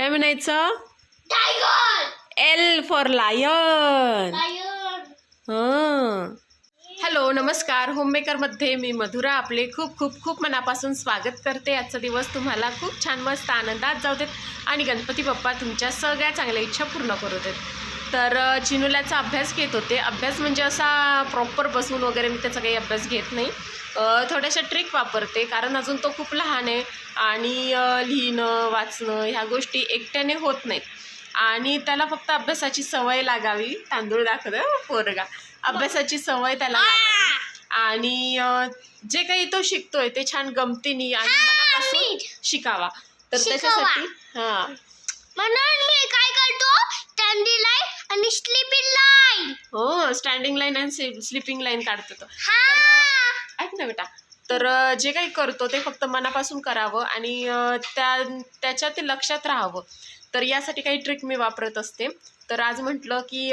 काय म्हणायचं? L for lion हां. हॅलो नमस्कार. होममेकरमध्ये मी मधुरा. आपले खूप खूप खूप मनापासून स्वागत करते. आजचा दिवस तुम्हाला खूप छान मस्त आनंदात जाऊ देत. आणि गणपती बाप्पा तुमच्या सगळ्या चांगल्या इच्छा पूर्ण करू देत. तर चिनुल्याचा अभ्यास घेत होते. अभ्यास म्हणजे असा प्रॉपर बसून वगैरे मी त्याचा काही अभ्यास घेत नाही. थोड्याशा ट्रिक वापरते कारण अजून तो खूप लहान आहे आणि लिहिणं वाचणं ह्या गोष्टी एकट्याने होत नाहीत. आणि त्याला फक्त अभ्यासाची सवय लागावी. तांदूळ दाखवतो पोरगा. अभ्यासाची सवय त्याला लागावी. आणि जे काही तो शिकतोय ते छान गमतीने आणि मनापासून. शिकावा. तर. त्याच्यासाठी हां. म्हणून मी काय करतो? लाईन आणि स्लीपिंग लाईन हो स्टँडिंग लाईन आणि स्लिपिंग लाईन काढतो तो. हा. ऐक ना बेटा. तर जे काही करतो ते फक्त मनापासून करावं आणि त्या त्याच्यात ते लक्षात राहावं. तर यासाठी काही ट्रिक मी वापरत असते. तर आज म्हटलं की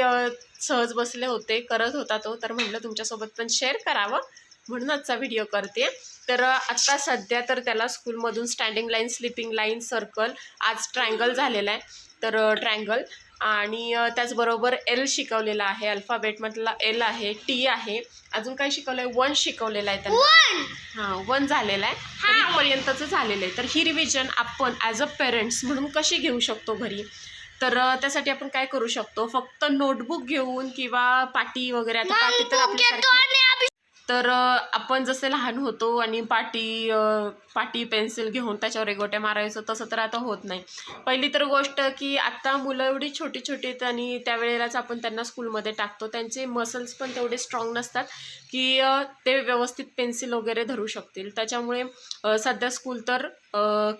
सहज बसले होते करत होता तो. तर म्हटलं तुमच्यासोबत पण शेअर करावं. म्हणून आजचा व्हिडिओ करते. तर आत्ता सध्या तर त्याला स्कूलमधून standing line sleeping line circle आज ट्रायंगल झालेला आहे. तर ट्रायंगल आणि त्याचबरोबर एल शिकवलेला आहे अल्फाबेटमधला एल आहे टी आहे. अजून काय शिकवलं आहे वन शिकवलेलं आहे त्यांना. हां वन झालेलं आहे. इथपर्यंतचं झालेलं आहे. तर ही रिव्हिजन आपण ॲज अ पेरेंट्स म्हणून कशी घेऊ शकतो घरी? तर त्यासाठी आपण काय करू शकतो? फक्त नोटबुक घेऊन किंवा पाटी वगैरे आता पाटी तर आपल्यासारखी अभि- तर आपण जसे लहान होतो आणि पाटी पाटी पेन्सिल घेऊन त्याच्यावर रेगोट्या मारायचो तसं तर आता होत नाही. पहिली तर गोष्ट की आत्ता मुलं एवढी छोटी छोटी आहेत आणि त्यावेळेलाच आपण त्यांना स्कूलमध्ये टाकतो. त्यांचे मसल्स पण तेवढे स्ट्रॉंग नसतात की ते व्यवस्थित पेन्सिल वगैरे धरू शकतील. त्याच्यामुळे सध्या स्कूल तर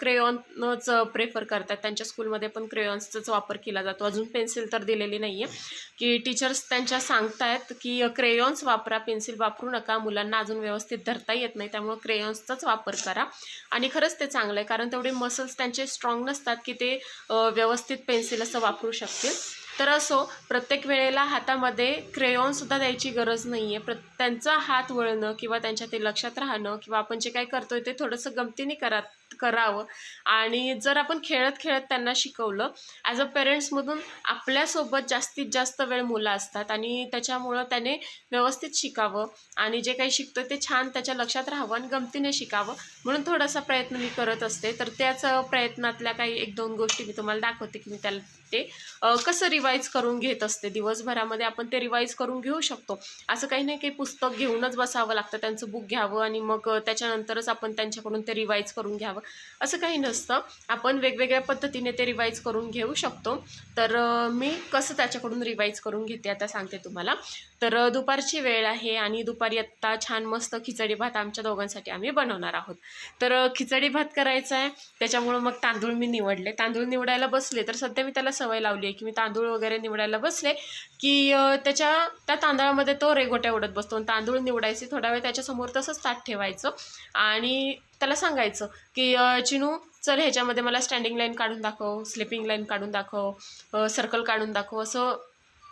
क्रेयॉनच प्रेफर करतात. त्यांच्या स्कूलमध्ये पण क्रेयॉन्सचाच वापर केला जातो. अजून पेन्सिल तर दिलेली नाही आहे की टीचर्स त्यांच्या सांगतायत की क्रेयॉन्स वापरा पेन्सिल वापरू नका. मुलांना अजून व्यवस्थित धरता येत नाही. त्यामुळं क्रेयॉन्सचाच वापर करा. आणि खरंच ते चांगलं आहे कारण तेवढे मसल्स त्यांचे स्ट्रॉंग नसतात की ते व्यवस्थित पेन्सिल असं वापरू शकतील. तर असो प्रत्येक वेळेला हातामध्ये क्रेयॉनसुद्धा द्यायची गरज नाही आहे प्र त्यांचा हात वळणं किंवा त्यांच्या ते लक्षात राहणं किंवा आपण जे काय करतो आहे ते थोडंसं गमतीने करा करावं. आणि जर आपण खेळत खेळत त्यांना शिकवलं ॲज अ पेरेंट्समधून आपल्यासोबत जास्तीत जास्त वेळ मुलं असतात आणि त्याच्यामुळं त्याने व्यवस्थित शिकावं आणि जे काही शिकतो ते छान त्याच्या लक्षात राहावं आणि गमतीने शिकावं म्हणून थोडासा प्रयत्न मी करत असते. तर त्याच प्रयत्नातल्या काही एक दोन गोष्टी मी तुम्हाला दाखवते की मी त्याला ते कसं कसं रिवाईज करून घेत असते. दिवसभरामध्ये आपण ते रिवाईज करून घेऊ शकतो. असं काही नाही काही पुस्तक घेऊनच बसावं लागतं त्यांचं बुक घ्यावं आणि मग त्याच्यानंतरच आपण त्यांच्याकडून ते रिवाईज करून घ्यावं. असं काही नसतं. आपण वेगवेगळ्या पद्धतीने ते रिवाईज करून घेऊ शकतो. तर मी कसं त्याच्याकडून रिवाईज करून घेते आता सांगते तुम्हाला. तर दुपारची वेळ आहे आणि दुपारी आत्ता छान मस्त खिचडी भात आमच्या दोघांसाठी आम्ही बनवणार आहोत. तर खिचडी भात करायचा आहे त्याच्यामुळं मग तांदूळ मी निवडले. तांदूळ निवडायला बसले तर सध्या मी त्याला सवय लावली आहे की मी तांदूळ वगैरे निवडायला बसले की त्याच्या त्या तांदळामध्ये तो रेगोट्या उडत बसतो आणि तांदूळ निवडायचे थोडा वेळ त्याच्यासमोर तसंच ताट ठेवायचं आणि त्याला सांगायचं की चिनू चल ह्याच्यामध्ये मला स्टँडिंग लाईन काढून दाखव स्लिपिंग लाईन काढून दाखव सर्कल काढून दाखव असं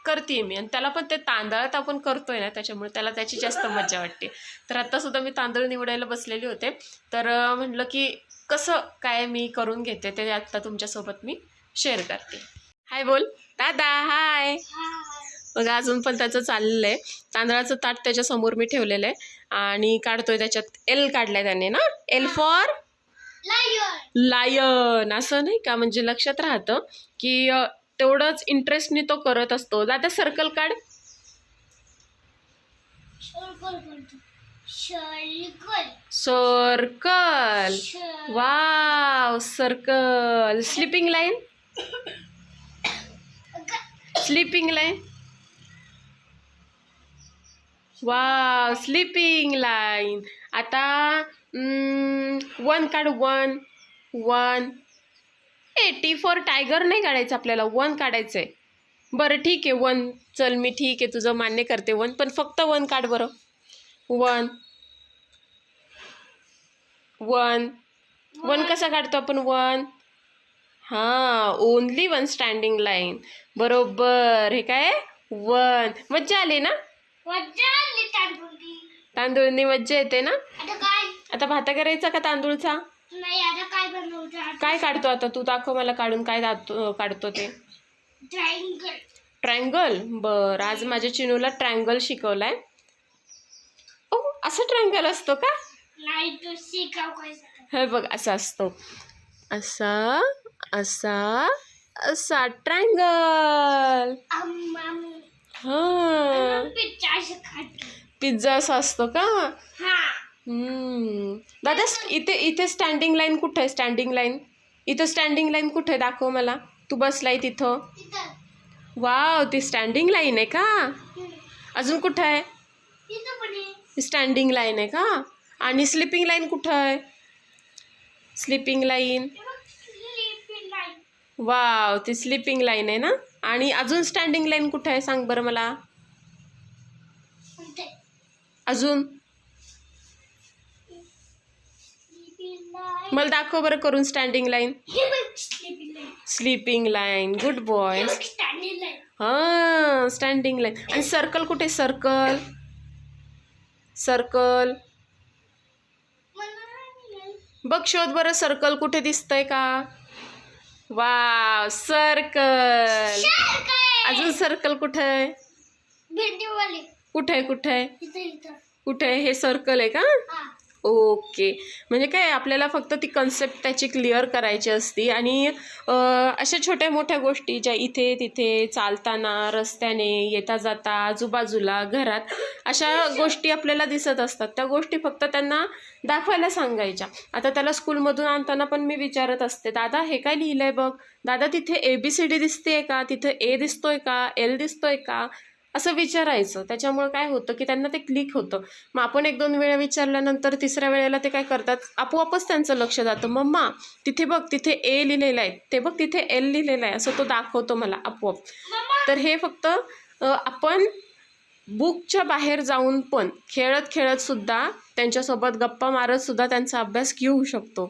करते मी. आणि त्याला पण ते तांदळात आपण करतोय ना त्याच्यामुळे त्याला त्याची जास्त मजा वाटते. तर आत्तासुद्धा मी तांदूळ निवडायला बसलेले होते. तर म्हटलं की कसं काय मी करून घेते ते आत्ता तुमच्यासोबत मी शेअर करते. हाय बोल. दादा हाय बघा अजून पण त्याचं चाललेलं आहे तांदळाचं ताट त्याच्यासमोर मी ठेवलेलं आहे. आणि काढतोय त्याच्यात एल काढलाय त्याने ना? एल फॉर लायन लायन असं नाही का? म्हणजे लक्षात राहतं की तेवढंच इंटरेस्टने तो करत असतो. दादा सर्कल काढ. Circle wow circle sleeping line sleeping line wow sleeping line आता वन काढ one one A T for tiger नाही काढायचं आपल्याला. वन काढायचं आहे बरं ठीक आहे. वन चल मी ठीक आहे. तुझं मान्य करते. वन पण फक्त वन काढ बरं. वन वन वन कसा काढतो आपण? वन हां ओनली वन स्टँडिंग लाईन बरोबर. हे काय? वन मज्जा आली ना? आली तांदूळनी मज्जा येते ना? आता काय? आता भाता करायचा का तांदूळचा? नाही आता काय बनवतो काय काढतो आता? तू दाखव मला काढून काय काढतो ते. ट्रायंगल ट्रँगल बर. आज माझ्या चिनूला ट्रँगल शिकवलाय. ओ असं ट्रँगल असतो का? नाही तो शिकाव हे बघ असा असतो. असा. असा असा ट्रँगल हा. पिझ्झा असा असतो का? हा. हम्म. दादा इथे इथे स्टँडिंग लाईन कुठे आहे? स्टँडिंग लाईन इथं स्टँडिंग लाईन कुठे आहे? दाखव मला. तू बसलाय तिथं. तिथं वाव ती स्टँडिंग लाईन आहे का. अजून कुठं आहे? स्टँडिंग लाईन आहे. का? आणि स्लिपिंग लाईन कुठं आहे? स्लिपिंग लाईन ते बघ, sleeping line. वाव ती स्लिपिंग लाईन आहे ना? आणि अजून स्टँडिंग लाईन कुठं आहे? सांग बरं मला. अजून. मला दाखव बरं करून standing line. Sleeping line good boy हे स्टँडिंग लाईन आणि सर्कल कुठे? Circle circle. बघ शोध बरं सर्कल कुठे दिसतंय का? वा सर्कल. अजून सर्कल कुठे आहे. कुठे आहे कुठे आहे. कुठे आहे हे सर्कल आहे का. ओके. म्हणजे काय आपल्याला फक्त ती कन्सेप्ट त्याची क्लिअर करायची असती आणि अशा छोट्या मोठ्या गोष्टी ज्या इथे तिथे चालताना रस्त्याने येता जाता आजूबाजूला घरात अशा गोष्टी आपल्याला दिसत असतात. त्या गोष्टी फक्त त्यांना दाखवायला सांगायच्या. आता त्याला स्कूलमधून आणताना पण मी विचारत असते दादा हे काय लिहिलं आहे बघ? दादा तिथे ए बी सी डी दिसते का? तिथे ए दिसतोय का? एल दिसतोय का? असं विचारायचं. त्याच्यामुळे काय होतं की त्यांना ते क्लिक होतं. मग आपण एक दोन वेळा विचारल्यानंतर तिसऱ्या वेळेला ते काय करतात? आपोआपच त्यांचं लक्ष जातं. मम्मा तिथे बघ तिथे ए लिहिलेलं आहे. ते बघ तिथे एल लिहिलेलं आहे. असं तो दाखवतो मला आपोआप. तर हे फक्त आपण बुकच्या बाहेर जाऊन पण खेळत खेळत सुद्धा त्यांच्यासोबत गप्पा मारत सुद्धा त्यांचा अभ्यास घेऊ शकतो.